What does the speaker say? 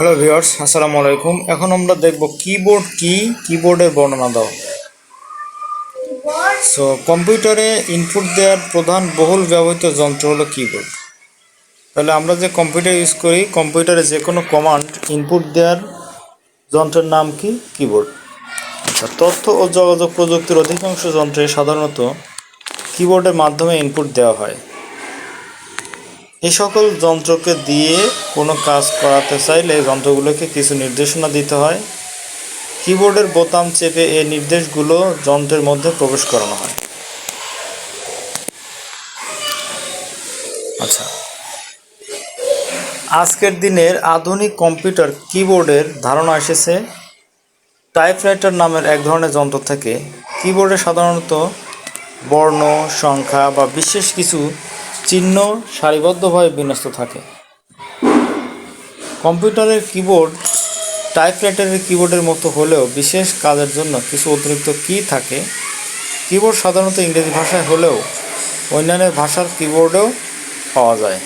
Hello viewers আসসালামু আলাইকুম। এখন আমরা দেখব কিবোর্ড কি? কিবোর্ডের বর্ণনা দাও। সো কম্পিউটারে ইনপুট দেওয়ার প্রধান বহুল ব্যবহৃত যন্ত্র হলো কিবোর্ড তাহলে আমরা যে কম্পিউটার ইউজ করি কম্পিউটারে যে কোনো কমান্ড ইনপুট দেওয়ার যন্ত্রের নাম কি? কিবোর্ড আচ্ছা তথ্য ও যোগাযোগ প্রযুক্তির অধিকাংশ যন্ত্রে সাধারণত কিবোর্ডের মাধ্যমে ইনপুট দেওয়া হয়। এই সকল যন্ত্রকে দিয়ে কোনো কাজ করাতে চাইলে যন্ত্রগুলোকে কিছু নির্দেশনা দিতে হয়। কিবোর্ডের বোতাম চেপে এই নির্দেশগুলো যন্ত্রের মধ্যে প্রবেশ করানো হয়। আচ্ছা। আজকের দিনের আধুনিক কম্পিউটার কিবোর্ডের ধারণা এসেছে। টাইপরাইটার নামের এক ধরনের যন্ত্র থেকে কিবোর্ডে সাধারণত বর্ণ, সংখ্যা বা বিশেষ কিছু চিহ্ন সারিবদ্ধভাবে বিন্যস্ত থাকে। কম্পিউটারের কিবোর্ড টাইপরাইটারের কিবোর্ডের মতো হলেও বিশেষ কাজের জন্য কিছু অতিরিক্ত কি থাকে? কিবোর্ড সাধারণত ইংরেজি ভাষায় হলেও অন্যান্য ভাষার কিবোর্ডেও পাওয়া যায়।